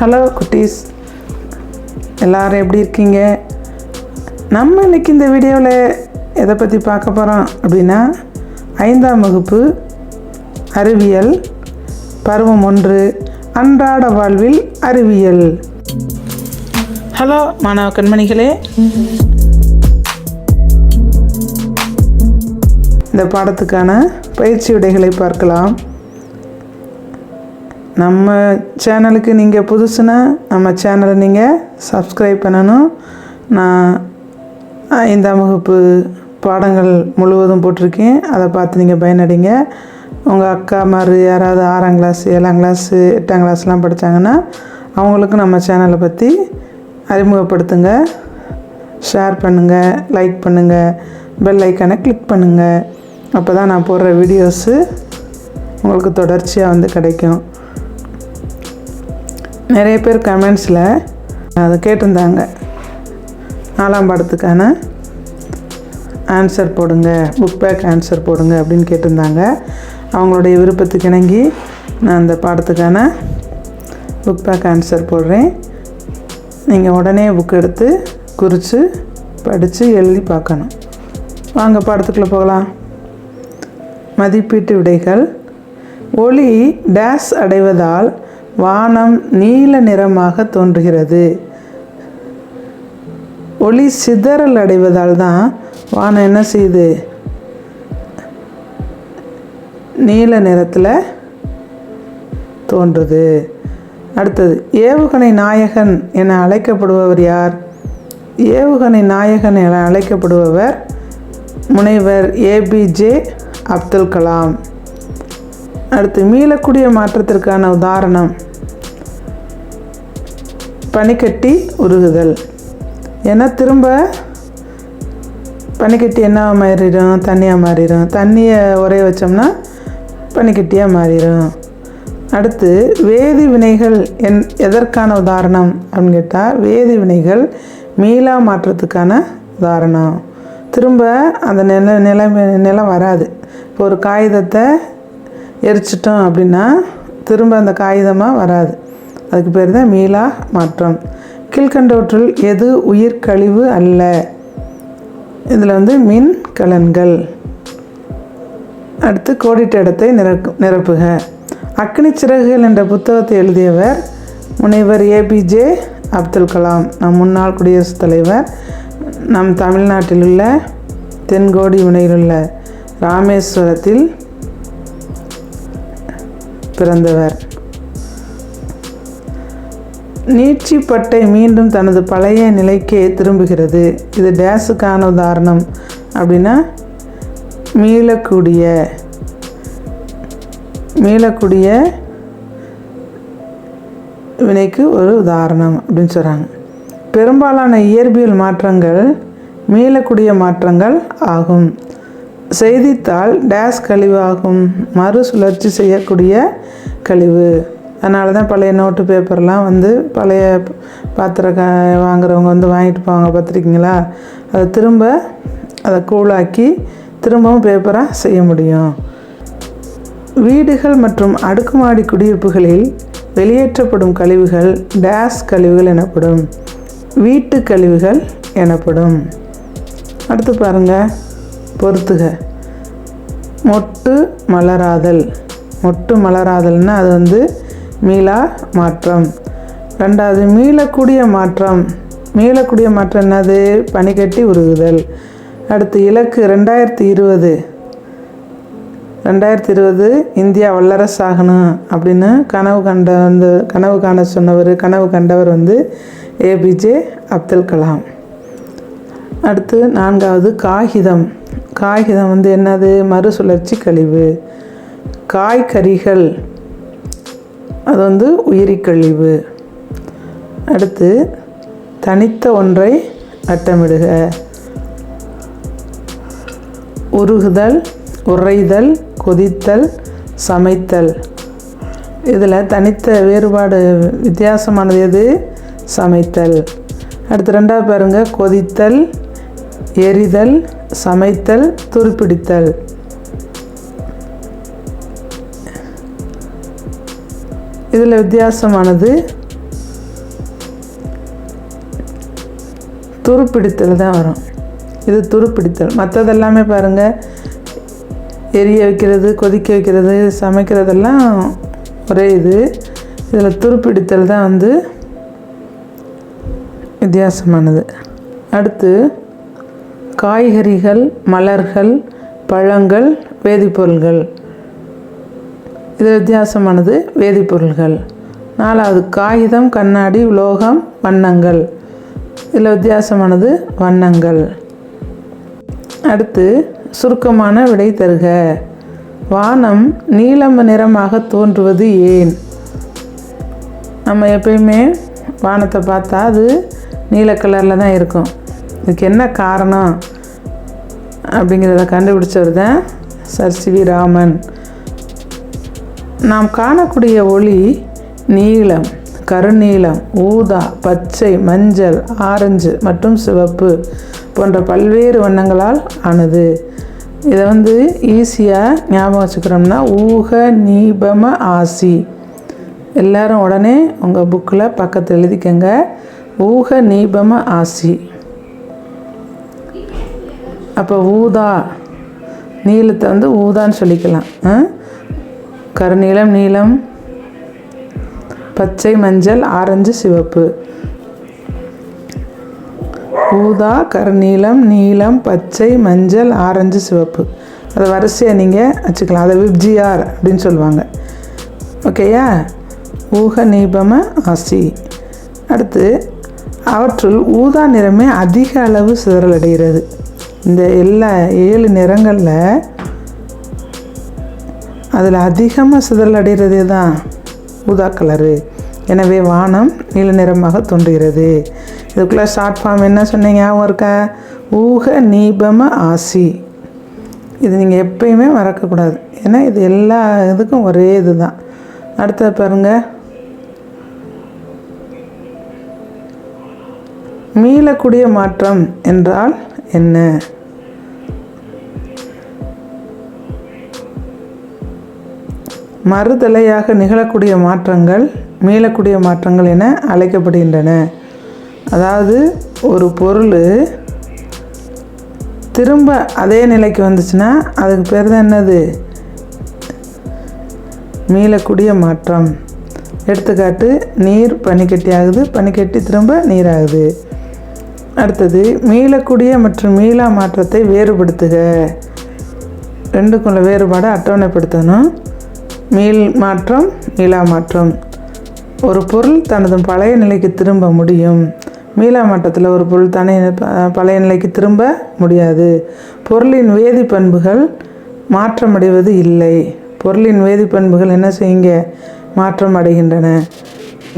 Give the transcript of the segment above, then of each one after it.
Hello குட்டீஸ். எல்லோரும் எப்படி இருக்கீங்க? நம்ம இன்னைக்கு இந்த வீடியோவில் எதை பற்றி பார்க்க போகிறோம் அப்படின்னா ஐந்தாம் வகுப்பு அறிவியல் பருவம் ஒன்று அன்றாட வாழ்வில் அறிவியல். ஹலோ மாணவ கண்மணிகளே. இந்த பாடத்துக்கான பயிற்சி உடைகளை பார்க்கலாம். நம்ம சேனலுக்கு நீங்கள் புதுசுனா நம்ம சேனலை நீங்கள் சப்ஸ்கிரைப் பண்ணணும். நான் ஐந்தாம் வகுப்பு பாடங்கள் முழுவதும் போட்டிருக்கேன். அதை பார்த்து நீங்கள் பயனடைங்க. உங்கள் அக்கா மாதிரி யாராவது ஆறாம் கிளாஸ் ஏழாம் கிளாஸு எட்டாம் கிளாஸ்லாம் படித்தாங்கன்னா அவங்களுக்கும் நம்ம சேனலை பற்றி அறிமுகப்படுத்துங்க. ஷேர் பண்ணுங்கள் லைக் பண்ணுங்கள் பெல் ஐக்கானை கிளிக் பண்ணுங்கள் அப்போ தான் நான் போடுற வீடியோஸு உங்களுக்கு தொடர்ச்சியாக வந்து கிடைக்கும். நிறைய பேர் கமெண்ட்ஸில் அதை கேட்டிருந்தாங்க. நாலாம் பாடத்துக்கான ஆன்சர் போடுங்க புக் பேக் ஆன்சர் போடுங்க அப்படின்னு கேட்டிருந்தாங்க. அவங்களுடைய விருப்பத்துக்கு இணங்கி நான் அந்த பாடத்துக்கான புக் பேக் ஆன்சர் போடுறேன். நீங்கள் உடனே புக் எடுத்து குறித்து படித்து எழுதி பார்க்கணும். வாங்க பாடத்துக்குள்ளே போகலாம். மதிப்பீட்டு விடைகள். ஒளி டேஸ் அடைவதால் வானம் நீல நிறமாக தோன்றுகிறது. ஒளி சிதறல் அடைவதால் தான் வானம் என்ன செய்யுது? நீல நிறத்தில் தோன்றுது. அடுத்தது ஏவுகணை நாயகன் என அழைக்கப்படுபவர் யார்? ஏவுகணை நாயகன் என அழைக்கப்படுபவர் முனைவர் ஏபிஜே அப்துல் கலாம். அடுத்து மீளக்கூடிய மாற்றத்திற்கான உதாரணம். பனிக்கட்டி உருகுதல். ஏன்னா திரும்ப பனிக்கட்டி என்ன மாறிடும்? தண்ணியாக மாறிடும். தண்ணியை உரைய வச்சோம்னா பனிக்கட்டியாக மாறிடும். அடுத்து வேதி வினைகள் என் எதற்கான உதாரணம் அப்படின்னு கேட்டால் வேதி வினைகள் மீளா மாற்றத்துக்கான உதாரணம். திரும்ப அந்த நில நிலைமை நிலம் வராது. இப்போ ஒரு காகிதத்தை எரிச்சிட்டோம் அப்படின்னா திரும்ப அந்த காகிதமாக வராது. அதுக்கு பேர் தான் மீளா மாற்றம். கீழ்கண்டவற்றுள் எது உயிர் கழிவு அல்ல? இதில் வந்து மின் கலன்கள். அடுத்து கோடிட்ட இடத்தை நிரப்பு நிரப்புக. அக்னி சிறகுகள் என்ற புத்தகத்தை எழுதியவர் முனைவர் ஏபிஜே அப்துல் கலாம். நம் முன்னாள் குடியரசுத் தலைவர் நம் தமிழ்நாட்டில் உள்ள தென்கோடி முனையில் உள்ள ராமேஸ்வரத்தில் பிறந்தவர். நீட்சிப்பட்டை மீண்டும் தனது பழைய நிலைக்கே திரும்புகிறது. இது டேஸுக்கான உதாரணம். அப்படின்னா மீளக்கூடிய மீளக்கூடிய வினைக்கு ஒரு உதாரணம் அப்படின்னு சொல்கிறாங்க பெரும்பாலான இயற்பியல் மாற்றங்கள் மீளக்கூடிய மாற்றங்கள் ஆகும். செய்தித்தாள் டேஸ் கழிவு ஆகும் மறுசுழற்சி செய்யக்கூடிய கழிவு. அதனால தான் பழைய நோட்டு பேப்பர்லாம் வந்து பழைய பாத்திர க வாங்குறவங்க வந்து வாங்கிட்டு போவாங்க பார்த்துருக்கீங்களா? அதை திரும்ப அதை கூழாக்கி திரும்பவும் பேப்பராக செய்ய முடியும். வீடுகள் மற்றும் அடுக்குமாடி குடியிருப்புகளில் வெளியேற்றப்படும் கழிவுகள் டேஸ் கழிவுகள் எனப்படும் வீட்டு கழிவுகள் எனப்படும். அடுத்து பாருங்கள் பொறுத்துக. மொட்டு மலராதல். மொட்டு மலராதல்னால் அது வந்து மீளா மாற்றம். ரெண்டாவது மீளக்கூடிய மாற்றம். மீளக்கூடிய மாற்றம் என்னது? பனிக்கட்டி உருகுதல். அடுத்து இலக்கு ரெண்டாயிரத்தி இருபது. ரெண்டாயிரத்தி இருபது இந்தியா வல்லரசாகணும் அப்படின்னு கனவு கண்ட வந்து கனவு காண சொன்னவர் கனவு கண்டவர் வந்து ஏபிஜே அப்துல் கலாம். அடுத்து நான்காவது காகிதம். காகிதம் வந்து என்னது? மறுசுழற்சி கழிவு. காய்கறிகள். அது வந்து உயிரி கழிவு அடுத்து தனித்த ஒன்றை அட்டமிடுக. உருகுதல் உறைதல் கொதித்தல் சமைத்தல். இதில் தனித்த வேறுபாடு வித்தியாசமானது எது? சமைத்தல். அடுத்து ரெண்டாவது பாருங்கள் கொதித்தல் எரிதல் சமைத்தல் துருப்பிடித்தல். இதில் வித்தியாசமானது துருப்பிடித்தல் தான் வரும். இது துருப்பிடித்தல். மற்றதெல்லாமே பாருங்கள் எரிய வைக்கிறது கொதிக்க வைக்கிறது சமைக்கிறதெல்லாம் ஒரே இது. இதில் துருப்பிடித்தல் தான் வந்து வித்தியாசமானது. அடுத்து காய்கறிகள் மலர்கள் பழங்கள் வேதிப்பொருள்கள். இது வித்தியாசமானது வேதிப்பொருள்கள். நாலாவது காகிதம் கண்ணாடி உலோகம் வண்ணங்கள். இதில் வித்தியாசமானது வண்ணங்கள். அடுத்து சுருக்கமான விடை தருக. வானம் நீலம் நிறமாக தோன்றுவது ஏன்? நம்ம எப்பயுமே வானத்தை பார்த்தா அது நீல கலரில் தான் இருக்கும். இதுக்கு என்ன காரணம்? அப்படிங்கிறத கண்டுபிடிச்சவர் தான் சர் சி வி ராமன். நாம் காணக்கூடிய ஒளி நீலம் கருநீலம் ஊதா பச்சை மஞ்சள் ஆரஞ்சு மற்றும் சிவப்பு போன்ற பல்வேறு வண்ணங்களால் ஆனது. இதை வந்து ஈஸியாக ஞாபகம் வச்சுக்கிறோம்னா ஊக நீபம ஆசி. எல்லாரும் உடனே உங்கள் புக்கில் பக்கத்தில் எழுதிக்கங்க. ஊக நீபம ஆசி. அப்போ ஊதா நீளத்தை வந்து ஊதான்னு சொல்லிக்கலாம். ஆ? கருநீலம் நீலம் பச்சை மஞ்சள் ஆரஞ்சு சிவப்பு. ஊதா கருநீலம் நீலம் பச்சை மஞ்சள் ஆரஞ்சு சிவப்பு. அதை வரிசையாக நீங்கள் வச்சுக்கலாம். அதை விப்ஜிஆர் அப்படின்னு சொல்லுவாங்க. ஓகேயா? ஊக நீபம ஆசி. அடுத்து அவற்றுள் ஊதா நிறமே அதிக அளவு சிதறலடைகிறது இந்த எல்லா ஏழு நிறங்களில் அதில் அதிகமாக சிதறலடைகிறது தான் ஊதா கலரு. எனவே வானம் நீல நிறமாக தோன்றுகிறது. இதுக்குள்ளே ஷார்ட் ஃபார்ம் என்ன சொன்னீங்க? ஞாபகம் இருக்கா? ஊக நீபம ஆசி. இது நீங்கள் எப்பயுமே மறக்கக்கூடாது. ஏன்னா இது எல்லா இதுக்கும் ஒரே இது தான் அடுத்தது பாருங்கள் மீளக்கூடிய மாற்றம் என்றால் என்ன? மறுதலையாக நிகழக்கூடிய மாற்றங்கள் மீளக்கூடிய மாற்றங்கள் என அழைக்கப்படுகின்றன. அதாவது ஒரு பொருள் திரும்ப அதே நிலைக்கு வந்துச்சுன்னா அதுக்கு பேர் தான் என்னது? மீளக்கூடிய மாற்றம். எடுத்துக்காட்டு நீர் பனிக்கட்டி ஆகுது பனிக்கட்டி திரும்ப நீராகுது. அடுத்தது மீளக்கூடிய மற்றும் மீளா மாற்றத்தை வேறுபடுத்துக. ரெண்டுக்குள்ள வேறுபாடை அட்டவணைப்படுத்தணும். மீள் மாற்றம் மீளா மாற்றம். ஒரு பொருள் தனது பழைய நிலைக்கு திரும்ப முடியும். மீளா மாற்றத்தில் ஒரு பொருள் தனி பழைய நிலைக்கு திரும்ப முடியாது. பொருளின் வேதி பண்புகள் மாற்றமடைவது இல்லை. பொருளின் வேதி பண்புகள் என்ன செய்யுங்க? மாற்றம் அடைகின்றன.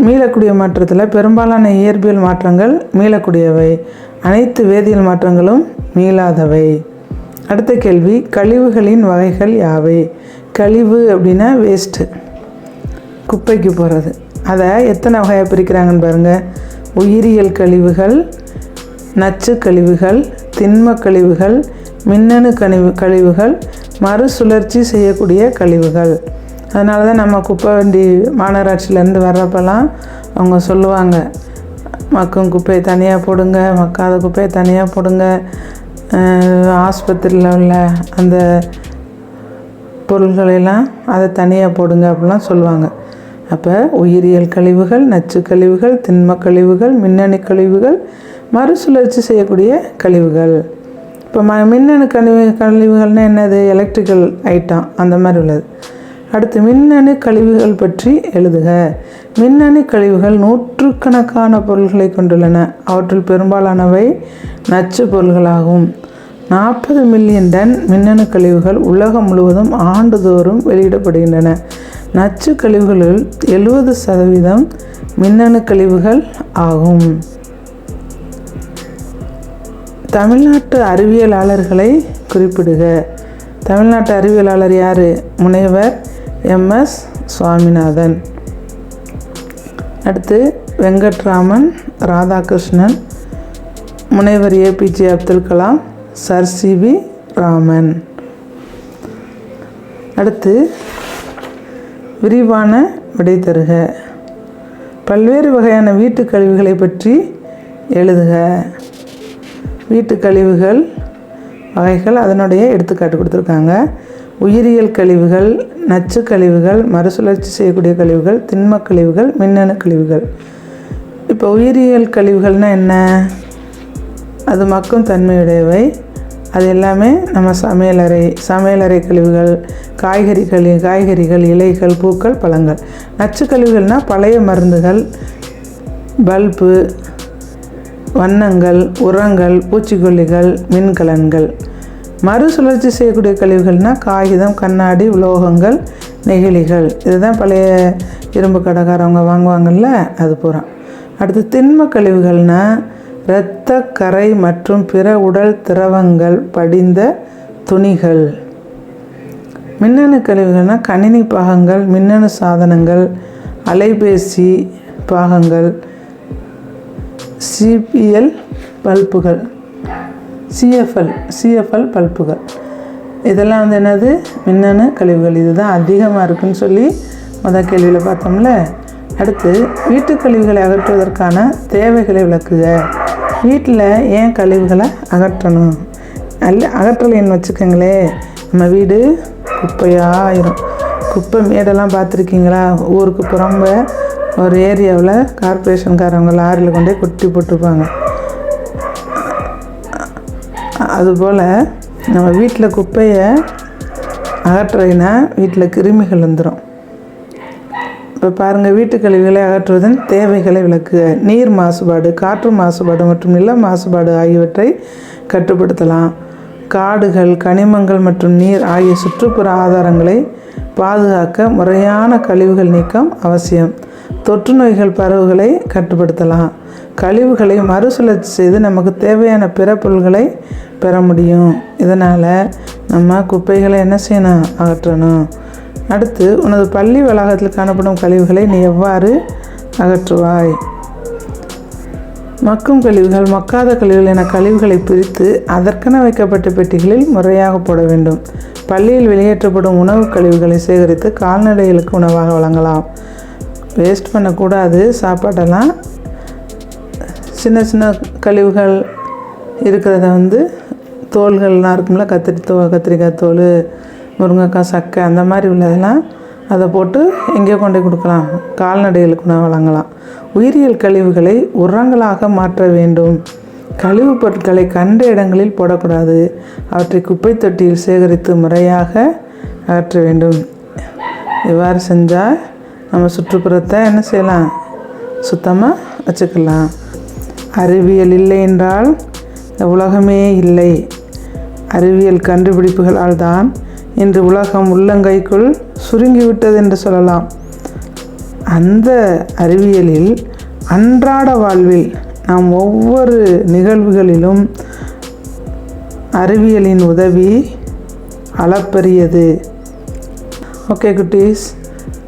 மீளக்கூடிய மாற்றத்தில் பெரும்பாலான இயற்பியல் மாற்றங்கள் மீளக்கூடியவை. அனைத்து வேதியியல் மாற்றங்களும் மீளாதவை. அடுத்த கேள்வி கழிவுகளின் வகைகள் யாவை? கழிவு அப்படின்னா வேஸ்ட்டு குப்பைக்கு போகிறது அதை எத்தனை வகையாக பிரிக்கிறாங்கன்னு பாருங்கள் உயிரியல் கழிவுகள் நச்சு கழிவுகள் திண்ம கழிவுகள் மின்னணு கழிவு கழிவுகள் மறுசுழற்சி செய்யக்கூடிய கழிவுகள். அதனால தான் நம்ம குப்பை வண்டி மாநகராட்சியிலேருந்து வர்றப்பெல்லாம் அவங்க சொல்லுவாங்க மக்கும் குப்பையை தனியாக போடுங்க மக்காத குப்பையை தனியாக போடுங்க. ஆஸ்பத்திரியில் உள்ள அந்த பொருள்களெல்லாம் அதை தனியாக போடுங்க அப்படிலாம் சொல்லுவாங்க. அப்போ உயிரியல் கழிவுகள் நச்சு கழிவுகள் திண்ம கழிவுகள் மின்னணு கழிவுகள் மறுசுழற்சி செய்யக்கூடிய கழிவுகள். இப்போ ம மின்னணு கழிவு கழிவுகள்னால் என்னது? எலக்ட்ரிக்கல் ஐட்டம் அந்த மாதிரி உள்ளது. அடுத்து மின்னணு கழிவுகள் பற்றி எழுதுக. மின்னணு கழிவுகள் நூற்றுக்கணக்கான பொருள்களை கொண்டுள்ளன. அவற்றுள் பெரும்பாலானவை நச்சு பொருள்களாகும். நாற்பது மில்லியன் டன் மின்னணு கழிவுகள் உலகம் முழுவதும் ஆண்டுதோறும் வெளியிடப்படுகின்றன. நச்சு கழிவுகளில் எழுபது சதவீதம் மின்னணு கழிவுகள் ஆகும். தமிழ்நாட்டு அறிவியலாளர்களை குறிப்பிடுக. தமிழ்நாட்டு அறிவியலாளர் யார்? முனைவர் எம்எஸ் சுவாமிநாதன். அடுத்து வெங்கட்ராமன் ராதாகிருஷ்ணன் முனைவர் ஏபிஜே அப்துல் கலாம் சர் சிபி ராமன் அடுத்து விரிவான விடை தருக. பல்வேறு வகையான வீட்டுக் கழிவுகளை பற்றி எழுதுக. வீட்டு கழிவுகள் வகைகள் அதனுடைய எடுத்துக்காட்டு கொடுத்துருக்காங்க. உயிரியல் கழிவுகள் நச்சு கழிவுகள் மறுசுழற்சி செய்யக்கூடிய கழிவுகள் திண்மக் கழிவுகள் மின்னணு கழிவுகள். இப்போ உயிரியல் கழிவுகள்னால் என்ன? அது மக்கும் தன்மையுடையவை. அது எல்லாமே நம்ம சமையலறை சமையலறை கழிவுகள் காய்கறிகள் காய்கறிகள் இலைகள் பூக்கள் பழங்கள். நச்சு கழிவுகள்னால் பழைய மருந்துகள் பல்பு வண்ணங்கள் உரங்கள் பூச்சிக்கொல்லிகள் மின்கலன்கள். மறுசுழற்சி செய்யக்கூடிய கழிவுகள்னால் காகிதம் கண்ணாடி உலோகங்கள் நெகிழிகள். இதுதான் பழைய இரும்பு கடைக்காரவங்க வாங்குவாங்கள்ல அது பூரா. அடுத்து திண்ம கழிவுகள்னால் இரத்த கரை மற்றும் பிற உடல் திரவங்கள் படிந்த துணிகள். மின்னணு கழிவுகள்னால் கணினி பாகங்கள் மின்னணு சாதனங்கள் அலைபேசி பாகங்கள் சிபிஎல் பல்புகள் சிஎஃப்எல் சிஎஃப்எல் பல்புகள். இதெல்லாம் வந்து என்னது? மின்னணு கழிவுகள். இதுதான் அதிகமாக இருக்குன்னு சொல்லி மொதல் கேள்வியில் பார்த்தோம்ல. அடுத்து வீட்டு கழிவுகளை அகற்றுவதற்கான தேவைகளை விளக்குக. வீட்டில் ஏன் கழிவுகளை அகற்றணும்? அல்ல அகற்றலைன்னு வச்சுக்கோங்களே. நம்ம வீடு குப்பையாக ஆயிரும் குப்பை மேடெல்லாம் பார்த்துருக்கீங்களா? ஊருக்கு புறம்ப ஒரு ஏரியாவில் கார்ப்பரேஷன்காரவங்க லாரியில் கொண்டு கொட்டி போட்டிருப்பாங்க அதுபோல் நம்ம வீட்டில் குப்பையை அகற்றுறதுனா வீட்டில் கிருமிகள் வந்துடும் இப்போ பாருங்கள் வீட்டு கழிவுகளை அகற்றுவதன் தேவைகளை விளக்குக. நீர் மாசுபாடு காற்று மாசுபாடு மற்றும் நில மாசுபாடு ஆகியவற்றை கட்டுப்படுத்தலாம். காடுகள் கனிமங்கள் மற்றும் நீர் ஆகிய சுற்றுப்புற ஆதாரங்களை பாதுகாக்க முறையான கழிவுகள் நீக்கம் அவசியம். தொற்று நோய்கள் பரவுகளை கட்டுப்படுத்தலாம். கழிவுகளை மறுசுழற்சி செய்து நமக்கு தேவையான பிற பொருள்களை பெற முடியும். இதனால் நம்ம குப்பைகளை என்ன செய்யணும்? அகற்றணும். அடுத்து உனது பள்ளி வளாகத்தில் காணப்படும் கழிவுகளை நீ எவ்வாறு அகற்றுவாய்? மக்கும் கழிவுகள் மக்காத கழிவுகள் என கழிவுகளை பிரித்து அதற்கென வைக்கப்பட்ட பெட்டிகளில் முறையாக போட வேண்டும். பள்ளியில் வெளியேற்றப்படும் உணவு கழிவுகளை சேகரித்து கால்நடைகளுக்கு உணவாக வழங்கலாம். வேஸ்ட் பண்ணக்கூடாது. சாப்பாடெல்லாம் சின்ன சின்ன கழிவுகள் இருக்கிறத வந்து தோள்கள்லாம் இருக்கும்ல கத்திரி தோ கத்திரிக்காய் தோல் முருங்கைக்காய் சக்கை அந்த மாதிரி உள்ளதெல்லாம் அதை போட்டு எங்கேயோ கொண்டு போய் கொடுக்கலாம். கால்நடைகளுக்கு உணவு வழங்கலாம். உயிரியல் கழிவுகளை உரங்களாக மாற்ற வேண்டும். கழிவுப் பொருட்களை கண்ட இடங்களில் போடக்கூடாது. அவற்றை குப்பை தொட்டியில் சேகரித்து முறையாக அகற்ற வேண்டும். இவ்வாறு செஞ்சால் நம்ம சுற்றுப்புறத்தை என்ன செய்யலாம்? சுத்தமாக வச்சுக்கலாம். அறிவியல் இல்லை என்றால் உலகமே இல்லை. அறிவியல் கண்டுபிடிப்புகளால் தான் இன்று உலகம் உள்ளங்கைக்குள் சுருங்கிவிட்டது என்று சொல்லலாம். அந்த அறிவியலில் அன்றாட வாழ்வில் நாம் ஒவ்வொரு நிகழ்வுகளிலும் அறிவியலின் உதவி அளப்பரியது. ஓகே குட்டீஸ்.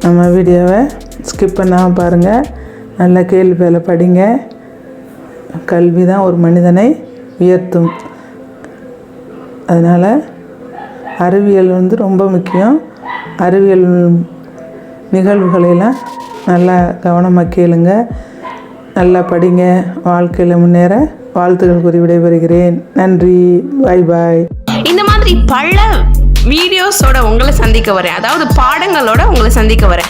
நம்ம வீடியோவை ஸ்கிப் பண்ணாமல் பாருங்கள் நல்ல கேள்வி வேலை படிங்க. கல்வி தான் ஒரு மனிதனை உயர்த்தும். அதனால் அறிவியல் வந்து ரொம்ப முக்கியம். அறிவியல் நிகழ்வுகளெல்லாம் நல்லா கவனமாக கேளுங்க. நல்லா படிங்க. வாழ்க்கையில் முன்னேற வாழ்த்துக்கள் கூறி விடைபெறுகிறேன். நன்றி. பாய் பாய் இந்த மாதிரி பல வீடியோஸோட உங்களை சந்திக்க வரேன். அதாவது பாடங்களோட உங்களை சந்திக்க வரேன்.